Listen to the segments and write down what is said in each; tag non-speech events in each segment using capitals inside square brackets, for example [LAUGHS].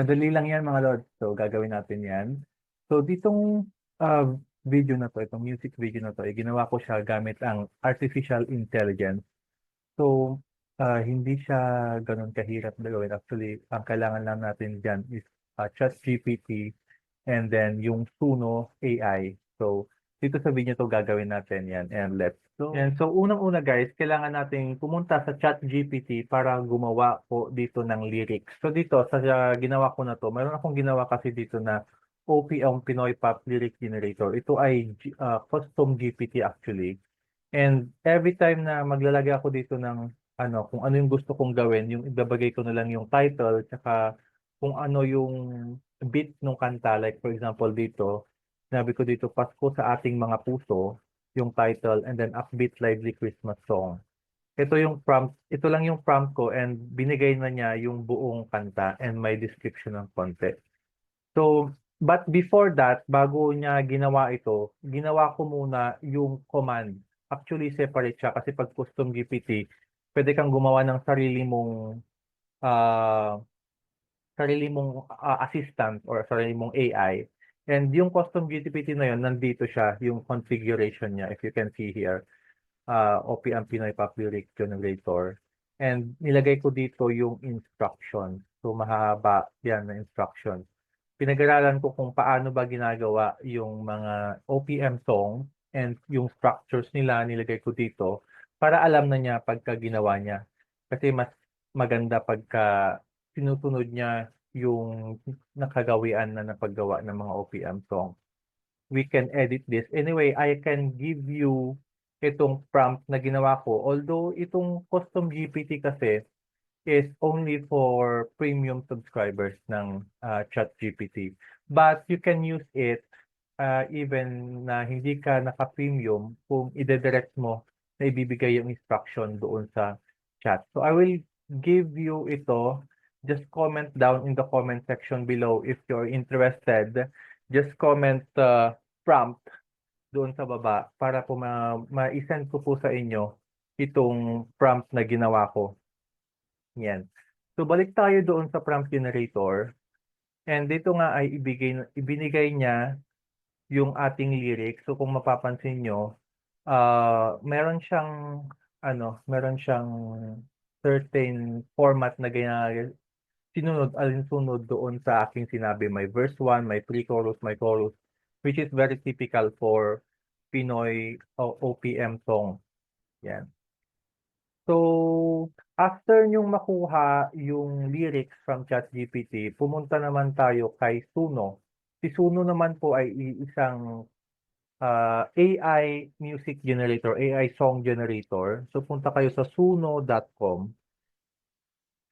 Madali lang yan mga Lods. So, gagawin natin yan. So, ditong ah, video na to, itong music video na to, eh, ginawa ko siya gamit ang artificial intelligence. So, ah, hindi siya ganun kahirap na gawin. Actually, ang kailangan lang natin dyan is ah, ChatGPT and then yung Suno AI. So, dito sa video to gagawin natin yan and let's go. And so, unang-una guys, kailangan nating pumunta sa ChatGPT para gumawa po dito ng lyrics. So, dito sa sa ginawa ko na to, mayroon akong ginawa kasi dito na OPM Pinoy Pop Lyric Generator. Ito ay ah, custom GPT actually. And every time na maglalagay ako dito ng ano, kung ano yung gusto kong gawin, yung ibabagay ko na lang yung title, tsaka kung ano yung beat ng kanta. Like for example dito, sinabi ko dito, Pasko sa ating mga puso, yung title, and then Upbeat Lively Christmas Song. Ito yung prompt, ito lang yung prompt ko and binigay na niya yung buong kanta and may description ng konti. So, but before that, bago niya ginawa ito, ginawa ko muna yung command. Actually, separate siya kasi pag custom GPT, pwede kang gumawa ng sarili mong ah sarili mong ah, assistant or sarili mong AI. And yung custom GPT na yun, nandito siya, yung configuration niya, if you can see here, uh, OPM Pinoy Pop Lyric Generator. And nilagay ko dito yung instruction. So mahaba yan na instruction. Pinag-aralan ko kung paano ba ginagawa yung mga OPM song and yung structures nila nilagay ko dito para alam na niya pagka ginawa niya. Kasi mas maganda pagka sinusunod niya yung nakagawian na napaggawa ng mga OPM song. We can edit this. Anyway, I can give you itong prompt na ginawa ko. Although itong custom GPT kasi is only for premium subscribers ng uh, ChatGPT. But you can use it uh, even na hindi ka naka-premium kung ide-direct mo na ibibigay yung instruction doon sa chat. So I will give you ito. Just comment down in the comment section below if you're interested. Just comment uh, prompt doon sa baba para po ma- ma-send ko po sa inyo itong prompt na ginawa ko. Yan. So balik tayo doon sa prompt generator. And dito nga ay ibigay, ibinigay niya yung ating lyrics. So kung mapapansin nyo, ah meron siyang ano, meron siyang certain format na gina sinunod alinsunod doon sa aking sinabi. May verse 1, may pre-chorus, may chorus, which is very typical for Pinoy o- OPM song. Yan. So, after nyong makuha yung lyrics from ChatGPT, pumunta naman tayo kay Suno. Si Suno naman po ay isang ah, AI music generator, AI song generator. So, punta kayo sa suno.com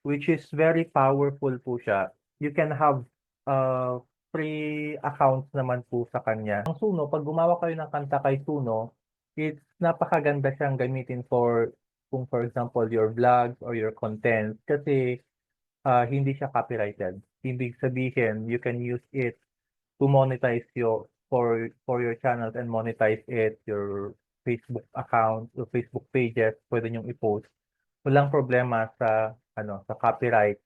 which is very powerful po siya. You can have uh, free accounts naman po sa kanya. Ang Suno, pag gumawa kayo ng kanta kay Suno, it's napakaganda siyang gamitin for kung for example your vlogs or your content kasi ah, hindi siya copyrighted. Ibig sabihin, you can use it to monetize your for for your channels and monetize it, your Facebook account, your Facebook pages, pwede niyong i-post. Walang problema sa ano sa copyright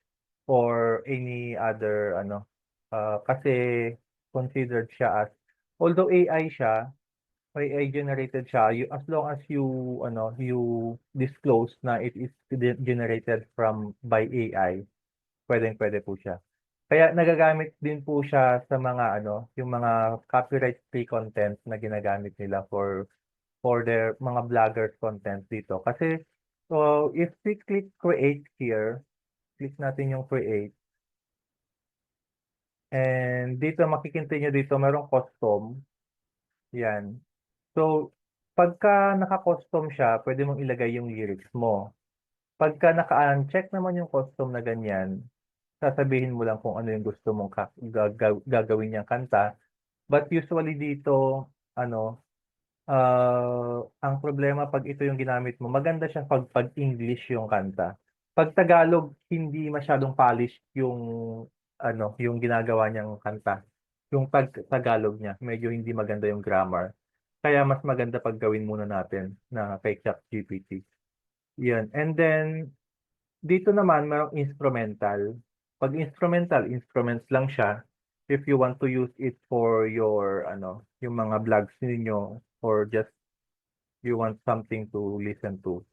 or any other ano ah, kasi considered siya as although AI siya AI generated siya you, as long as you ano you disclose na it is generated from by AI pwedeng pwede po siya. Kaya nagagamit din po siya sa mga ano yung mga copyright free content na ginagamit nila for for their mga vloggers content dito. Kasi so if we click create here click natin yung create. And dito makikita nyo dito merong custom. Yan. So, pagka naka-custom siya, pwede mong ilagay yung lyrics mo. Pagka naka-uncheck naman yung custom na ganyan, sasabihin mo lang kung ano yung gusto mong gagawin niyang kanta. But usually dito, ano, ah, ang problema pag ito yung ginamit mo, maganda siya pag pag English yung kanta pag Tagalog, hindi masyadong polished yung ano, yung ginagawa niyang kanta. Yung pag Tagalog niya, medyo hindi maganda yung grammar. Kaya mas maganda pag gawin muna natin na kay ChatGPT. Yan. And then dito naman mayroong instrumental. Pag instrumental, instruments lang siya. If you want to use it for your, ano, yung mga vlogs ninyo or just you want something to listen to.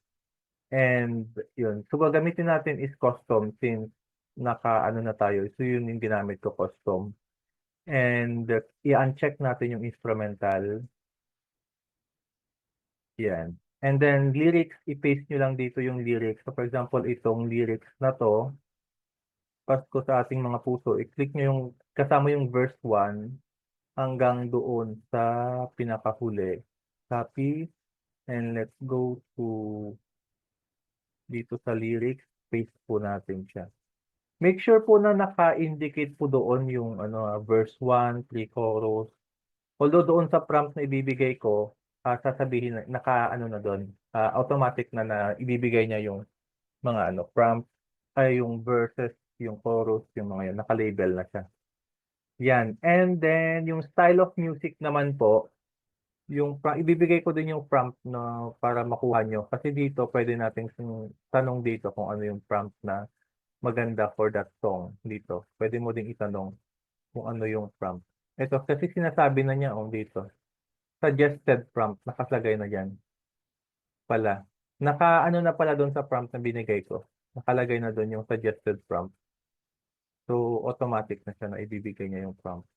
And yun. So, gagamitin natin is custom since naka, ano na tayo. So, yun yung ginamit ko custom. And i-uncheck natin yung instrumental. Yan. And then lyrics, i-paste nyo lang dito yung lyrics. So, for example, itong lyrics na to, Pasko sa ating mga puso, i-click nyo yung, kasama yung verse 1 hanggang doon sa pinakahuli. Copy. And let's go to dito sa lyrics, paste po natin siya. Make sure po na naka-indicate po doon yung ano, ah, verse 1, pre-chorus. Although doon sa prompt na ibibigay ko, ah, sasabihin na naka ano na doon, ah, automatic na na ibibigay niya yung mga ano, prompt ay yung verses, yung chorus, yung mga yan, naka-label na siya. Yan. And then yung style of music naman po, yung ibibigay ko din yung prompt na para makuha nyo. Kasi dito pwede nating sin- tanong dito kung ano yung prompt na maganda for that song dito. Pwede mo ding itanong kung ano yung prompt. Ito, kasi sinasabi na niya oh, dito. Suggested prompt, nakaslagay na dyan. Pala. Naka, ano na pala doon sa prompt na binigay ko. Nakalagay na doon yung suggested prompt. So, automatic na siya na ibibigay niya yung prompt.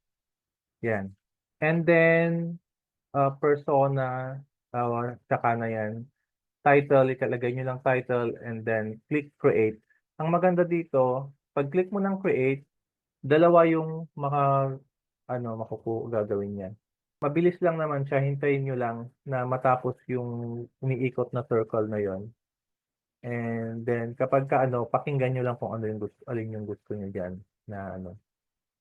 Yan. And then, uh, persona, uh, saka na yan. Title, ikalagay nyo lang title and then click create. Ang maganda dito, pag click mo ng create, dalawa yung maka, ano, makuku gagawin niyan. Mabilis lang naman siya, hintayin nyo lang na matapos yung umiikot na circle na yon. And then kapag ka ano, pakinggan nyo lang kung ano yung gusto, alin yung gusto nyo diyan na ano.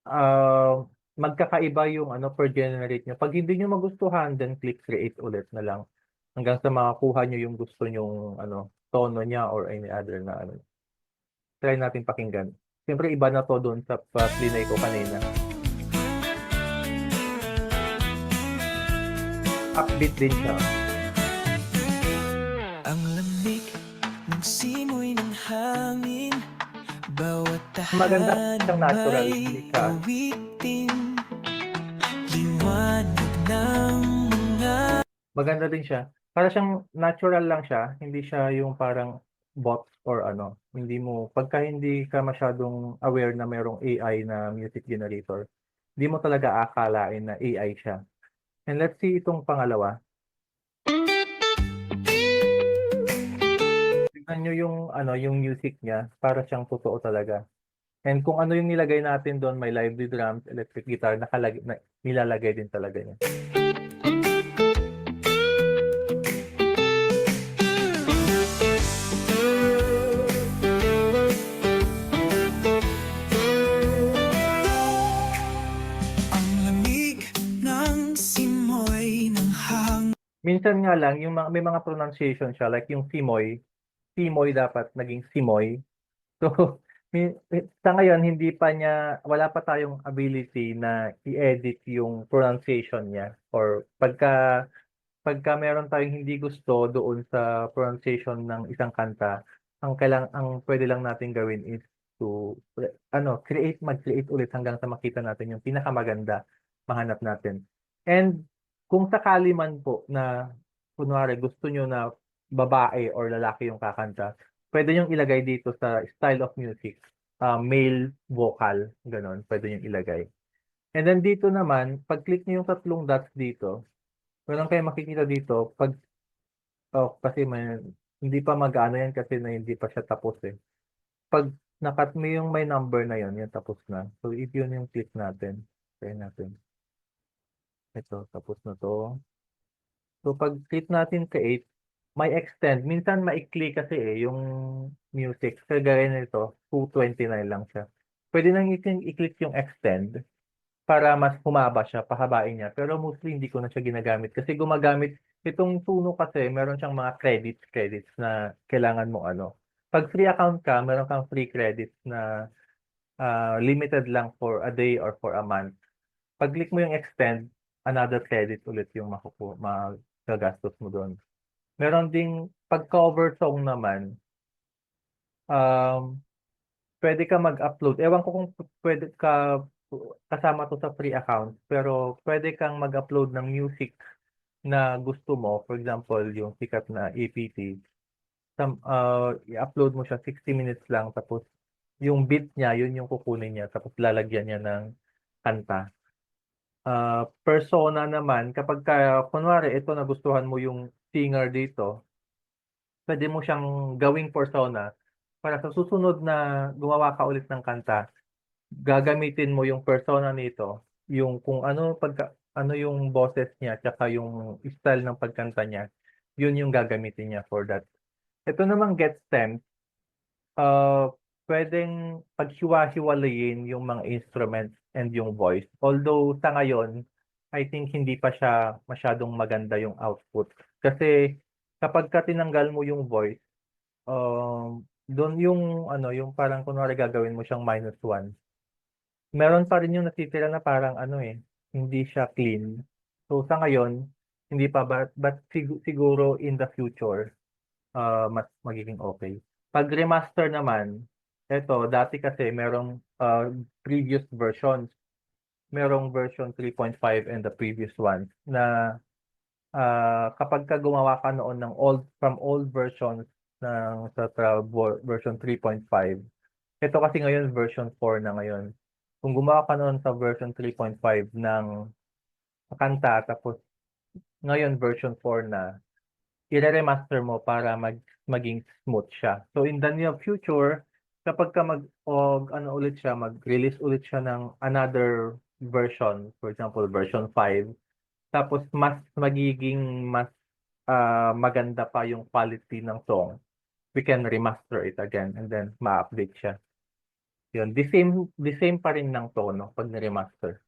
Uh, magkakaiba yung ano per generate nyo. Pag hindi nyo magustuhan, then click create ulit na lang hanggang sa makakuha nyo yung gusto nyong ano tono niya or any other na ano. Try natin pakinggan. Siyempre iba na to doon sa pa plinay ko kanina. Upbeat din siya. Hangin Bawat Maganda siyang natural, Liwanag ng mga Maganda din siya. Para siyang natural lang siya, hindi siya yung parang bots or ano. Hindi mo, pagka hindi ka masyadong aware na mayroong AI na music generator, hindi mo talaga akalain na AI siya. And let's see itong pangalawa. Tignan nyo yung, ano, yung music niya, para siyang totoo talaga. And kung ano yung nilagay natin doon, may lively drums, electric guitar, nakalagay, na, nilalagay din talaga niya. Minsan nga lang, yung mga, may mga pronunciation siya, like yung Simoy, Simoy dapat naging Simoy. So, [LAUGHS] sa ngayon, hindi pa niya, wala pa tayong ability na i-edit yung pronunciation niya. Or pagka, pagka meron tayong hindi gusto doon sa pronunciation ng isang kanta, ang kailang, ang pwede lang natin gawin is to, ano, create, mag-create ulit hanggang sa makita natin yung pinakamaganda, mahanap natin. And kung sakali man po na kunwari gusto nyo na babae or lalaki yung kakanta, pwede nyo ilagay dito sa style of music, uh, male vocal, ganon, pwede nyo ilagay. And then dito naman, pag click nyo yung tatlong dots dito, meron kayo makikita dito, pag, oh, kasi may, hindi pa mag-ano yan kasi na hindi pa siya tapos eh. Pag nakat mo yung may number na yon, yan tapos na. So if yun yung click natin, try natin. Ito, tapos na to. So, pag click natin create, may extend. Minsan maikli kasi eh, yung music. Kagaya nito, 229 lang siya. Pwede nang i-click yung extend para mas humaba siya, pahabain niya. Pero mostly hindi ko na siya ginagamit kasi gumagamit itong Suno kasi meron siyang mga credits credits na kailangan mo ano. Pag free account ka, meron kang free credits na ah, limited lang for a day or for a month. Pag click mo yung extend, another credit ulit yung makuku magagastos mo doon. Meron ding pag cover song naman, um, pwede ka mag-upload. Ewan ko kung pwede ka kasama to sa free account, pero pwede kang mag-upload ng music na gusto mo. For example, yung sikat na APT. Some, uh, i-upload mo siya 60 minutes lang tapos yung beat niya, yun yung kukunin niya tapos lalagyan niya ng kanta. Ah, persona naman, kapag ka, kunwari, ito nagustuhan mo yung singer dito, pwede mo siyang gawing persona para sa susunod na gumawa ka ulit ng kanta, gagamitin mo yung persona nito, yung kung ano pagka, ano yung boses niya, tsaka yung style ng pagkanta niya, yun yung gagamitin niya for that. Ito namang Get Stemmed, uh, pwedeng paghiwa-hiwalayin yung mga instruments and yung voice. Although sa ngayon, I think hindi pa siya masyadong maganda yung output. Kasi kapag ka tinanggal mo yung voice, um, doon yung ano, yung parang kunwari gagawin mo siyang minus one. Meron pa rin yung natitira na parang ano eh, hindi siya clean. So sa ngayon, hindi pa but, but sig- siguro in the future, uh, mas magiging okay. Pag remaster naman, eto, dati kasi merong uh, previous versions. Merong version 3.5 and the previous one na ah, kapag ka gumawa ka noon ng old from old versions ng sa tra- vo- version 3.5 ito kasi ngayon version 4 na ngayon. Kung gumawa ka noon sa version 3.5 ng kanta tapos ngayon version 4 na i-remaster mo para mag maging smooth siya. So in the near future kapag ka mag o, ano ulit siya mag-release ulit siya ng another version for example version 5 tapos mas magiging mas ah, maganda pa yung quality ng song, we can remaster it again and then ma-update siya. Yun, the same, the same pa rin ng tono pag ni-remaster.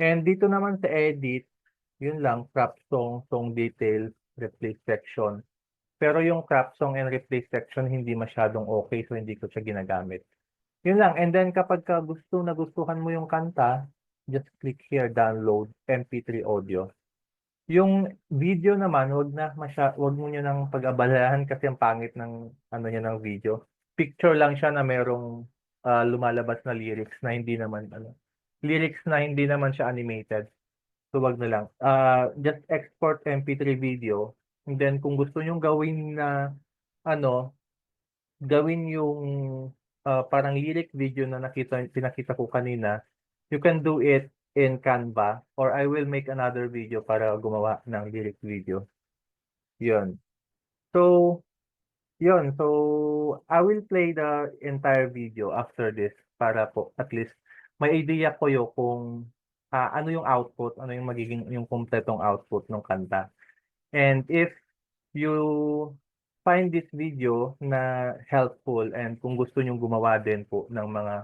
And dito naman sa edit, yun lang, crop song, song details, replace section. Pero yung crop song and replace section hindi masyadong okay so hindi ko siya ginagamit. Yun lang. And then kapag ka gusto na gustuhan mo yung kanta, just click here, download MP3 audio. Yung video naman, wag na masya, wag mo niyo nang pag-abalahan kasi ang pangit ng ano niya ng video. Picture lang siya na merong ah, lumalabas na lyrics na hindi naman ano. Lyrics na hindi naman siya animated. So wag na lang. Ah, just export MP3 video. And then kung gusto niyo gawin na ano, gawin yung ah, parang lyric video na nakita pinakita ko kanina, you can do it in Canva or I will make another video para gumawa ng lyric video. Yun. So, yun. So, I will play the entire video after this para po at least may idea ko yo kung ah, ano yung output, ano yung magiging yung kumpletong output ng kanta. And if you find this video na helpful and kung gusto nyong gumawa din po ng mga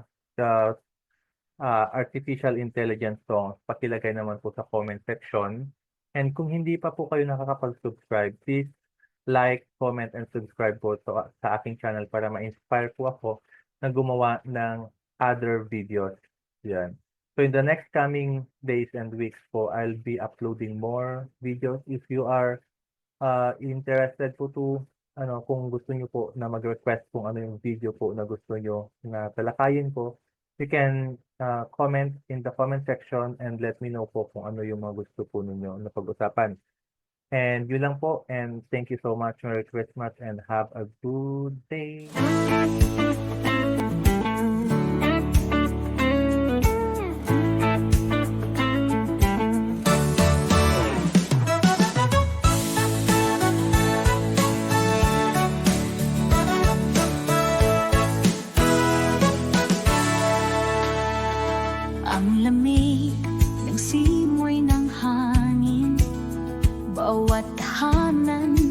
uh, ah, artificial intelligence songs, pakilagay naman po sa comment section. And kung hindi pa po kayo nakakapag-subscribe, please like, comment, and subscribe po sa, sa aking channel para ma-inspire po ako na gumawa ng other videos. Yan. So in the next coming days and weeks po, I'll be uploading more videos. If you are uh, interested po to, ano, kung gusto nyo po na mag-request kung ano yung video po na gusto nyo na talakayin po, you can uh, comment in the comment section and let me know po kung ano yung mga gusto po ninyo na pag-usapan. And yun lang po. And thank you so much. Merry Christmas and have a good day. Ang lamig ng simoy ng hangin Bawat tahanan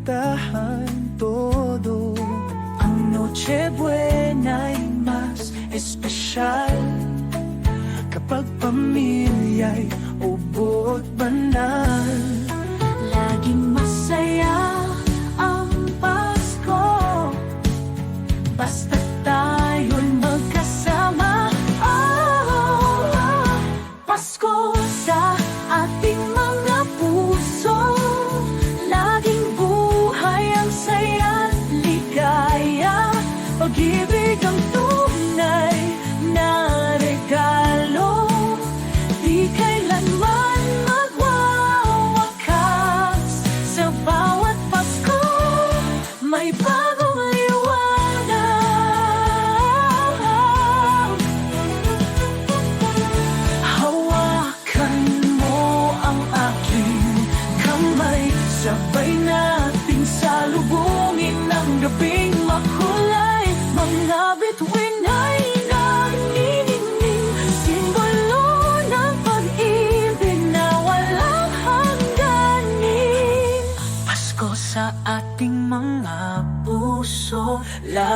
at kantahan Todo. Ang Noche Buena ay mas espesyal Kapag pamilya'y ubo at banal pag-ibig ang tunay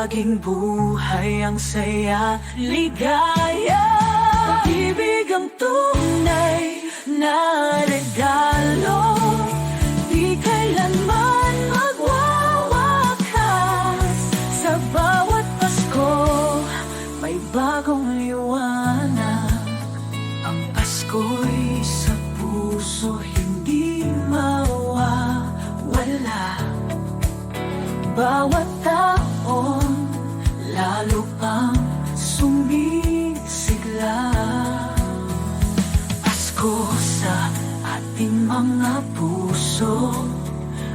Laging buhay ang saya Ligaya. Pag-ibig ang tunay na regalo. Di kailanman magwawakas Sa bawat Pasko. May bagong liwanag. Ang Pasko'y sa puso Hindi mawawala. Bawat Pasko sa ating mga puso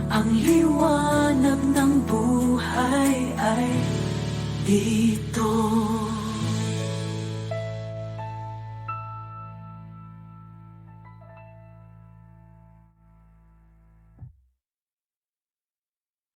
Ang liwanag ng buhay ay dito